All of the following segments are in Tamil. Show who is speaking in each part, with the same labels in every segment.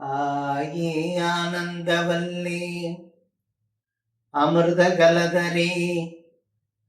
Speaker 1: ஆயி ஆனந்தவல்லி அமிர்தகலதரி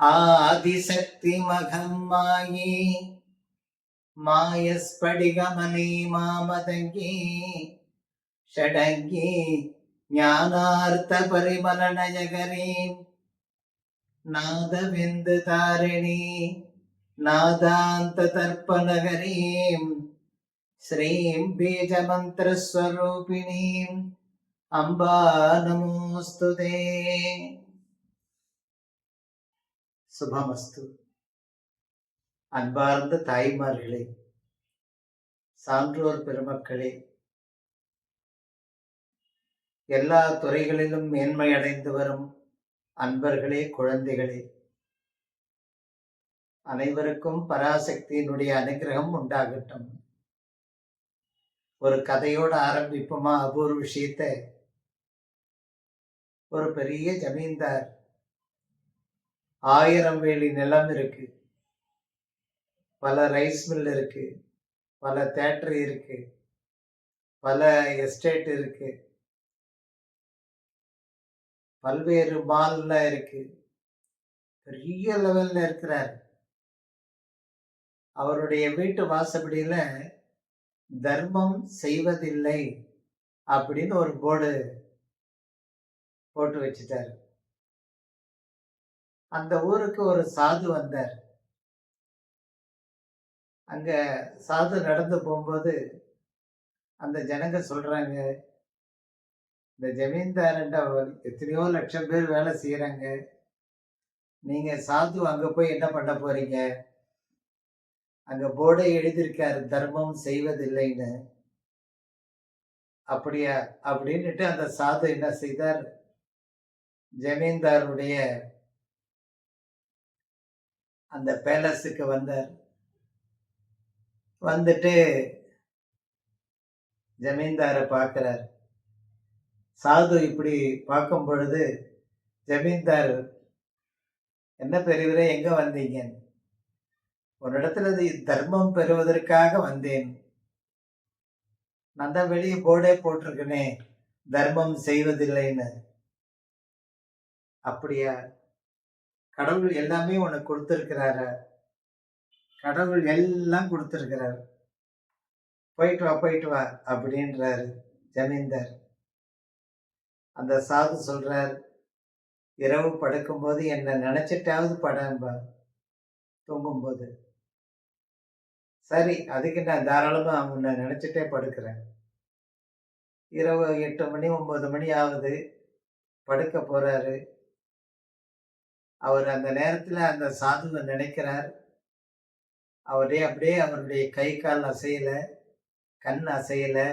Speaker 1: ஆதிசக்தி மகம்மாயி மாயஸ்படிகமணி மாமதங்கி ஷடங்கி ஞானார்த்த பரிமலனயகரி நாதவிந்து தாரிணி நாதாந்த தர்ப்பணகரீம் श्रीं बीजमन्त्रस्वरूपिणीम् अम्बा नमोऽस्तु ते சுபமஸ்து அன்பார்ந்த தாய்மார்களே சான்றோர் பெருமக்களே எல்லா துறைகளிலும் மேன்மை அடைந்து வரும் அன்பர்களே குழந்தைகளே அனைவருக்கும் பராசக்தியினுடைய அனுகிரகம் உண்டாகட்டும் ஒரு கதையோட ஆரம்பிப்போமா? அபூர்வ விஷயத்த. ஒரு பெரிய ஜமீன்தார். ஆயிரம் வேலி நிலம் இருக்கு. பல ரைஸ் மில் இருக்கு. பல தேட்டர் இருக்கு. பல எஸ்டேட் இருக்கு. பல்வேறு மால்ல இருக்கு. பெரிய லெவல்ல இருக்கிறார். அவருடைய வீட்டு வாசப்படியில தர்மம் செய்வதில்லை அப்படின்னு ஒரு போர்டு போட்டு வச்சுட்டார். அந்த ஊருக்கு ஒரு சாது வந்தார். அங்க சாது நடந்து போகும்போது அந்த ஜனங்க சொல்றாங்க இந்த ஜமீன்தார்ன்ற எத்தனையோ லட்சம் பேர் வேலை செய்யறாங்க. நீங்க சாது அங்க போய் என்ன பண்ண போறீங்க? அங்க போர்டை எழுதியிருக்காரு தர்மம் செய்வதில்லைன்னு. அப்படியா? அப்படின்னுட்டு அந்த சாது என்ன செய்தார்? ஜமீன்தாருடைய அந்த பேலஸுக்கு வந்தார். வந்துட்டு ஜமீன்தாரை பார்க்குறார். சாது இப்படி பார்க்கும் பொழுது ஜமீன்தார் என்ன பெரியவரே எங்கே வந்தீங்க உன்னிடத்துல இது தர்மம் பெறுவதற்காக வந்தேன். நான் தான் வெளியே போர்டே போட்டிருக்கனே தர்மம் செய்வதில்லைன்னு. அப்படியா? கடவுள் எல்லாமே உனக்கு கொடுத்துருக்கிறார? கடவுள் எல்லாம் கொடுத்துருக்கிறார். போயிட்டு வா போயிட்டு வா அப்படின்றாரு ஜமீன்தார். அந்த சாது சொல்றார் இரவு படுக்கும்போது என்னை நினைச்சிட்டாவது படம்பா தூங்கும்போது. சரி அதுக்கு நான் தாராளமாக உன்னை நினச்சிட்டே படுக்கிறேன். இரவு எட்டு மணி ஒம்பது மணி ஆகுது. படுக்க போகிறாரு அவர் அந்த நேரத்தில் அந்த சாதுவை நினைக்கிறார். அவரே அப்படியே அவருடைய கை கால் அசையலை கண் அசையலை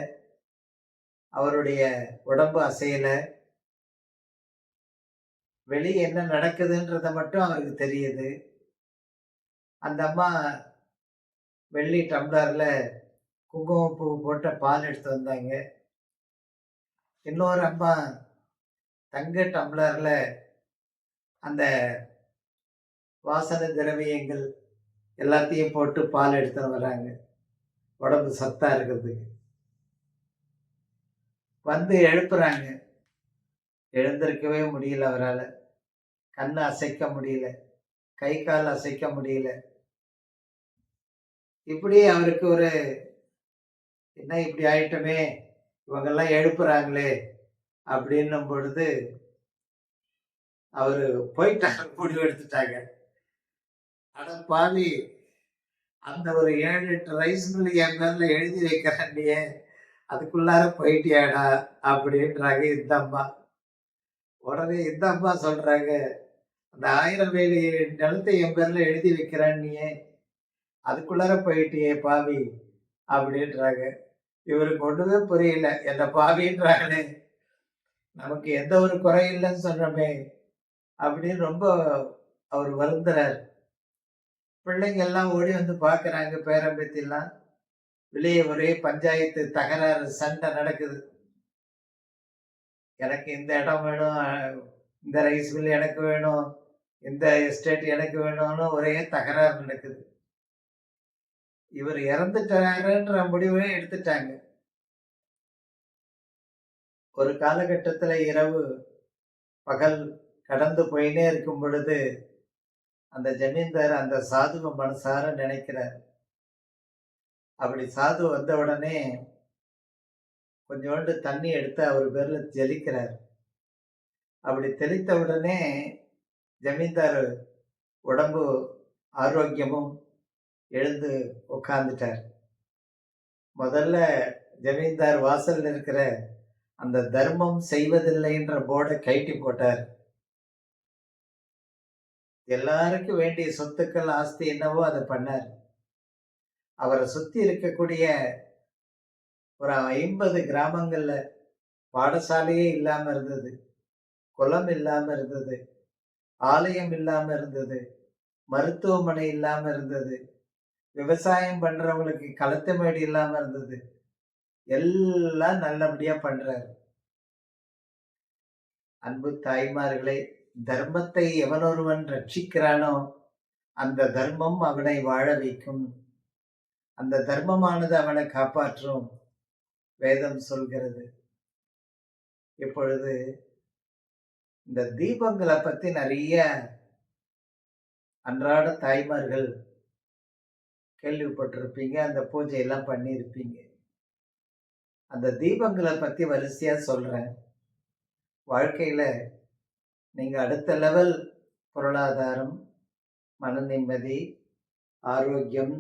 Speaker 1: அவருடைய உடம்பு அசையலை. வெளியே என்ன நடக்குதுன்றதை மட்டும் அவருக்கு தெரியுது. அந்த அம்மா வெள்ளி டம்ளரில் குங்குமப்பூ போட்ட பால் எடுத்து வந்தாங்க. இன்னொரு அம்மா தங்க டம்ளரில் அந்த வாசனை திரவியங்கள் எல்லாத்தையும் போட்டு பால் எடுத்து வர்றாங்க உடம்பு சத்தாக இருக்கிறதுக்கு. வந்து எழுப்புறாங்க. எழுந்திருக்கவே முடியல அவரால். கண் அசைக்க முடியல. கை கால் அசைக்க முடியல. இப்படி அவருக்கு ஒரு என்ன இப்படி ஆயிட்டமே? இவங்கெல்லாம் எழுப்புறாங்களே? அப்படின்னும் பொழுது அவர் போயிட்டாங்க முடிவு எடுத்துட்டாங்க. அட பாவி அந்த ஒரு ஏழு எட்டு ரைஸ் மில் என் பேர்ல எழுதி வைக்கிறாண்டியே அதுக்குள்ளார போயிட்டியாடா? அப்படின்றாங்க இந்த அம்மா. உடனே இந்த அம்மா சொல்றாங்க அந்த ஆயிரம் வேலி நிலத்தை என் பேர்ல எழுதி வைக்கிறான்னியே அதுக்குள்ளார போயிட்டியே பாவி அப்படின்றாங்க. இவருக்கு ஒன்றுமே புரியல. என்ன பாவின்றாங்களே நமக்கு எந்த ஒரு குறை இல்லைன்னு சொல்றோமே அப்படின்னு ரொம்ப அவர் வருந்துறார். பிள்ளைங்க எல்லாம் ஓடி வந்து பார்க்குறாங்க பேரம்பத்திலாம். வெளியே ஒரே பஞ்சாயத்து தகராறு சண்டை நடக்குது. எனக்கு இந்த இடம் வேணும் இந்த ரைஸ் மில் எனக்கு வேணும் இந்த எஸ்டேட் எனக்கு வேணும்னு ஒரே தகராறு நடக்குது. இவர் இறந்துட்டாருன்ற முடிவே எடுத்துட்டாங்க. ஒரு காலகட்டத்தில் இரவு பகல் கடந்து போயினே இருக்கும் பொழுது அந்த ஜமீன்தார் அந்த சாதுவை மனசார நினைக்கிறார். அப்படி சாது வந்த உடனே கொஞ்சோண்டு தண்ணி எடுத்து அவர் பேரில் ஜலிக்கிறார் அப்படி தெளித்த உடனே ஜமீன்தார் உடம்பு ஆரோக்கியமும் எழுந்து உட்கார்ந்துட்டார் முதல்ல ஜமீன்தார் வாசலில் இருக்கிற அந்த தர்மம் செய்வதில்லைன்ற போர்டை கைட்டி போட்டார். எல்லாருக்கும் வேண்டிய சொத்துக்கள் ஆஸ்தி என்னவோ அதை பண்ணார். அவரை சுத்தி இருக்கக்கூடிய ஒரு ஐம்பது கிராமங்கள்ல பாடசாலையே இல்லாம இருந்தது. குளம் இல்லாம இருந்தது. ஆலயம் இல்லாம இருந்தது. மருத்துவமனை இல்லாம இருந்தது. விவசாயம் பண்றவங்களுக்கு களத்து மேடு இல்லாம இருந்தது. எல்லாம் நல்லபடியா பண்றாரு. அன்பு தாய்மார்களே தர்மத்தை எவனொருவன் ரட்சிக்கிறானோ அந்த தர்மம் அவனை வாழ வைக்கும். அந்த தர்மமானது அவனை காப்பாற்றும். வேதம் சொல்கிறது. இப்பொழுது இந்த தீபங்களை பத்தி நிறைய அன்றாட தாய்மார்கள் கேள்விப்பட்டிருப்பீங்க அந்த பூஜையெல்லாம் பண்ணியிருப்பீங்க. அந்த தீபங்களை பற்றி வரிசையாக சொல்கிறேன் வாழ்க்கையில் நீங்கள் அடுத்த லெவல் பொருளாதாரம் மன நிம்மதி ஆரோக்கியம்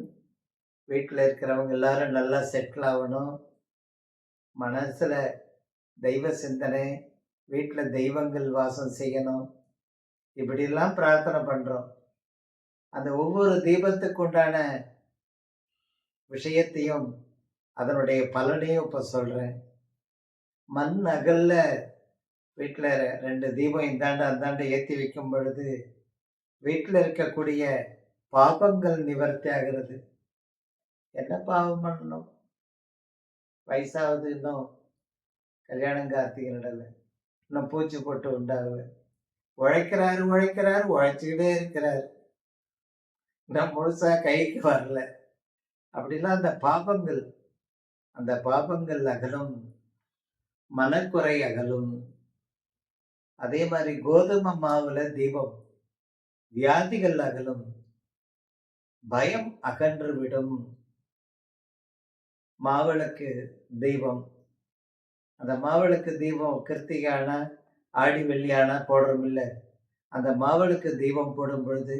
Speaker 1: வீட்டில் இருக்கிறவங்க எல்லாரும் நல்லா செட்டில் ஆகணும். மனசில் தெய்வ சிந்தனை வீட்டில் தெய்வங்கள் வாசம் செய்யணும். இப்படிலாம் பிரார்த்தனை பண்ணுறோம் அந்த ஒவ்வொரு தீபத்துக்கு உண்டான விஷயத்தையும் அதனுடைய பலனையும் இப்போ சொல்கிறேன் மண் அகல்ல வீட்டில் ரெண்டு தீபம் இந்தாண்ட அந்தாண்ட ஏற்றி வைக்கும் பொழுது வீட்டில் இருக்கக்கூடிய பாபங்கள் நிவர்த்தி ஆகிறது. என்ன பாவம் பண்ணணும்? வயசாவது இன்னும் கல்யாணம் கார்த்திகை நடல இன்னும் பூச்சி போட்டு உண்டாகல. உழைக்கிறாரு உழைக்கிறாரு உழைச்சிக்கிட்டே இருக்கிறார். இன்னும் முழுசாக கைக்கு வரல. அப்படிலாம் அந்த பாபங்கள் அந்த பாபங்கள் அகலும் மனக்குறை அகலும். அதே மாதிரி கோதுமை மாவுல தீபம் வியாதிகள் அகலும் பயம் அகன்று விடும். மாவிளக்கு தெய்வம் அந்த மாவிளக்கு தெய்வம் கிருத்திகான ஆடி வெள்ளியானா போடுறோம் இல்லை அந்த மாவிளக்கு தெய்வம் போடும் பொழுது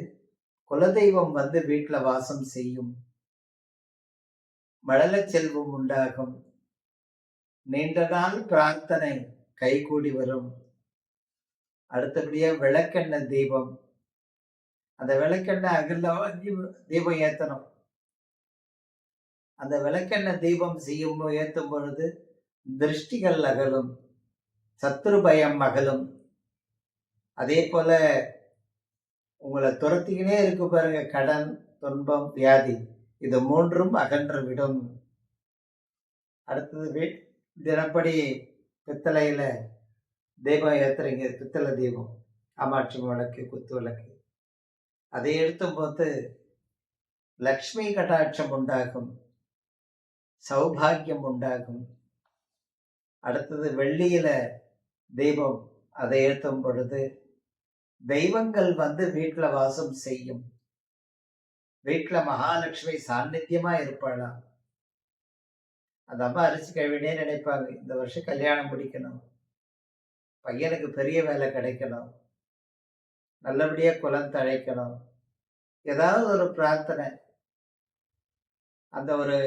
Speaker 1: குலதெய்வம் வந்து வீட்டில் வாசம் செய்யும். மழல செல்வம் உண்டாகும். நீண்ட நாள் பிரார்த்தனை கைகூடி வரும். அடுத்தபடியாக விளக்கெண்ணெய் தீபம். அந்த விளக்கெண்ணெய் அகல்ல தீபம் ஏற்றணும் அந்த விளக்கெண்ணெய் தீபம் செய்யும் ஏற்றும் பொழுது திருஷ்டிகள் அகலும். சத்துரு பயம் அகலும். அதே போல உங்களை துரத்திக்கினே இருக்கு பாருங்க கடன் துன்பம் வியாதி. இது மூன்றும் அகன்று விடும். அடுத்தது வீட் தினப்படி பித்தளையில் தீபம் ஏற்றுறீங்க பித்தளை தீபம். காமாட்சி விளக்கு குத்து விளக்கு. அதை எழுத்தும்போது லக்ஷ்மி கட்டாட்சம் உண்டாகும். சௌபாகியம் உண்டாகும். அடுத்தது வெள்ளியில தெய்வம் அதை ஏற்றும் பொழுது தெய்வங்கள் வந்து வீட்டில் வாசம் செய்யும். வீட்டுல மகாலட்சுமி சாநித்தியமா இருப்பாளாம் அந்த அம்மா அரிசி கழுவினே நினைப்பாங்க. இந்த வருஷம் கல்யாணம் முடிக்கணும். பையனுக்கு பெரிய வேலை கிடைக்கணும். நல்லபடியாக குலம் தழைக்கணும். ஏதாவது ஒரு பிரார்த்தனை. அந்த ஒரு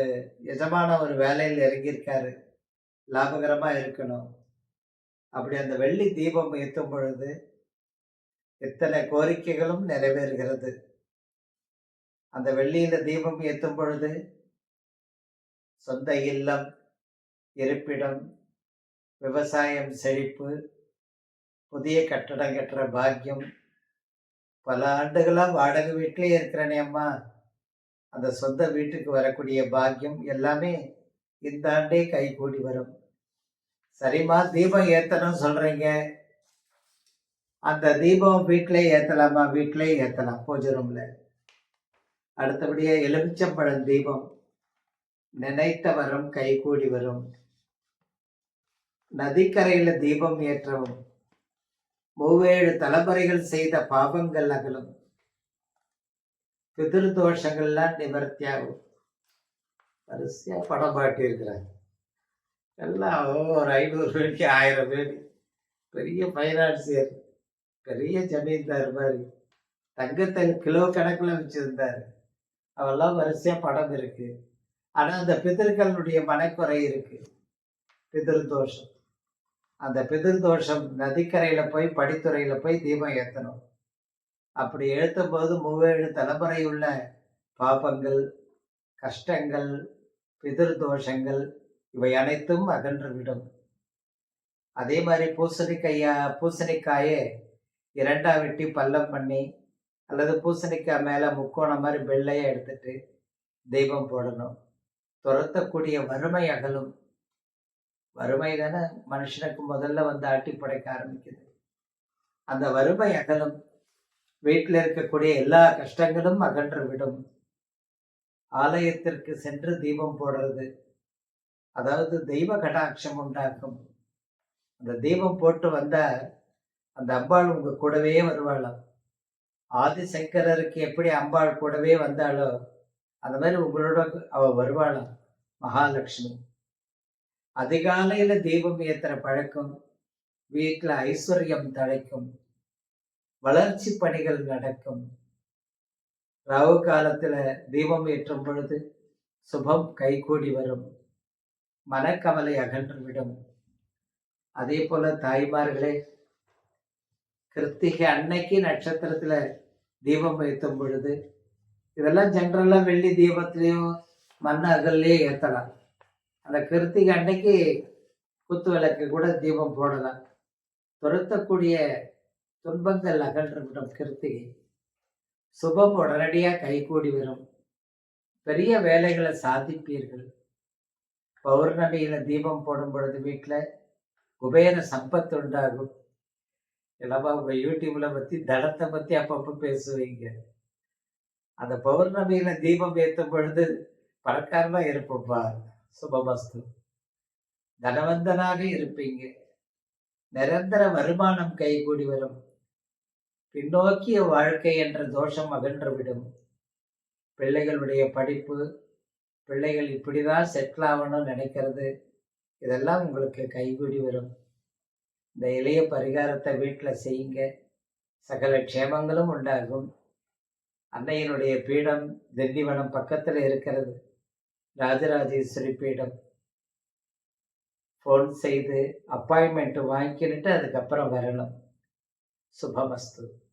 Speaker 1: எஜமான ஒரு வேலையில் இறங்கியிருக்காரு. லாபகரமாக இருக்கணும். அப்படி அந்த வெள்ளி தீபம் ஏற்றும் பொழுது இத்தனை கோரிக்கைகளும் நிறைவேறுகிறது. அந்த வெள்ளியில தீபம் ஏற்றும் பொழுது சொந்த இல்லம் இருப்பிடம் விவசாயம் செழிப்பு புதிய கட்டடம் கட்டுற பாக்கியம். பல ஆண்டுகளாக வாடகை வீட்டிலே இருக்கிறனே அம்மா. அந்த சொந்த வீட்டுக்கு வரக்கூடிய பாக்கியம் எல்லாமே இந்த ஆண்டே கை கூடி வரும். சரிம்மா தீபம் ஏத்தணும் சொல்றீங்க. அந்த தீபம் வீட்டிலே ஏத்தலாமா? வீட்டிலே ஏத்தலாம். பூஜை ரூம்ல அடுத்தபடியாக எலுமிச்சம்பழம் தீபம். நினைத்த வரும் கை வரும் நதிக்கரையில் தீபம் ஏற்றவும். மூவேழு தலைமுறைகள் செய்த பாவங்கள் அகலும். பிதிரு தோஷங்கள்லாம் நிவர்த்தியாகும் வரிசையாக படம் பாட்டியிருக்கிறாங்க. எல்லாம் ஒரு ஐநூறு பேருக்கு ஆயிரம் பேர் பெரிய ஃபைனான்சியர் பெரிய ஜமீன்தார் மாதிரி. தங்கத்தை கிலோ கணக்கில் வச்சிருந்தாரு. அவெல்லாம் வரிசையா படம் இருக்கு. ஆனால் அந்த பிதர்களுடைய மனக்குறை இருக்கு. பிதிரு தோஷம். அந்த பிதிரு தோஷம் போய் படித்துறையில் போய் தீபம் ஏற்றணும் அப்படி ஏற்றும் போது மூவேழு தலைமுறை உள்ள பாபங்கள் கஷ்டங்கள் பிதிரு தோஷங்கள் இவை அனைத்தும் அகன்றுவிடும். அதே மாதிரி பூசணிக்கையா பூசணிக்காயை இரண்டா வெட்டி பள்ளம் பண்ணி அல்லது பூசணிக்காய் மேலே முக்கோணம் மாதிரி வெள்ளையை எடுத்துட்டு தெய்வம் போடணும். துரத்தக்கூடிய வறுமை அகலும். வறுமை தானே? மனுஷனுக்கு முதல்ல வந்து ஆட்டி படைக்க ஆரம்பிக்குது. அந்த வறுமை அகலும். வீட்டில் இருக்கக்கூடிய எல்லா கஷ்டங்களும் அகன்று விடும். ஆலயத்திற்கு சென்று தீபம் போடுறது. அதாவது தெய்வ கடாட்சம் உண்டாக்கும். அந்த தீபம் போட்டு வந்தால் அந்த அம்பாள் உங்கள் கூடவே வருவாளாம். ஆதிசங்கரருக்கு எப்படி அம்பாள் கூடவே வந்தாளோ அந்த மாதிரி உங்களோட அவ வருவாளாம் மகாலட்சுமி. அதிகாலையில தீபம் ஏத்துற பழக்கம் வீட்டில் ஐஸ்வர்யம் தழைக்கும் வளர்ச்சி பணிகள் நடக்கும். ராவு காலத்துல தீபம் ஏற்றும் பொழுது சுபம் கைகூடி வரும். மனக்கவலை அகன்றுவிடும் அதே போல தாய்மார்களே கிருத்திகை அன்னைக்கு நட்சத்திரத்தில் தீபம் ஏற்றும் பொழுது இதெல்லாம் ஜென்ரலாக வெள்ளி தீபத்துலேயும் மண் அகல்லையும் ஏற்றலாம் அந்த கிருத்திகை அன்னைக்கு குத்து விளக்கு கூட தீபம் போடலாம். துரத்தக்கூடிய துன்பங்கள் அகன்றுவிடும் கிருத்திகை. சுபம் உடனடியாக கைகூடி வரும். பெரிய வேலைகளை சாதிப்பீர்கள். பௌர்ணமியில் தீபம் போடும் பொழுது வீட்டில் குபேர சம்பத்து உண்டாகும். இல்லப்பா உங்க யூடியூப்ல பத்தி தடத்தை பத்தி அப்பப்போ பேசுவீங்க. அந்த பௌர்ணமியில தீபம் ஏற்றும் பொழுது பணக்காரமா இருப்பப்பா சுபமஸ்து தனவந்தனாக இருப்பீங்க. நிரந்தர வருமானம் கைகூடி வரும். பின்னோக்கிய வாழ்க்கை என்ற தோஷம் அகன்றுவிடும் பிள்ளைகளுடைய படிப்பு பிள்ளைகள் இப்படிதான் செட்டில் ஆகணும்னு நினைக்கிறது. இதெல்லாம் உங்களுக்கு கைகூடி வரும். இந்த இளைய பரிகாரத்தை வீட்டில் செய்யுங்க. சகல க்ஷேமங்களும் உண்டாகும். அன்னையினுடைய பீடம் திண்டிவனம் பக்கத்தில் இருக்கிறது. ராஜராஜேஸ்வரி பீடம். ஃபோன் செய்து அப்பாயின்மெண்ட்டு வாங்கிக்கிட்டு அதுக்கப்புறம் வரணும். சுபமஸ்து.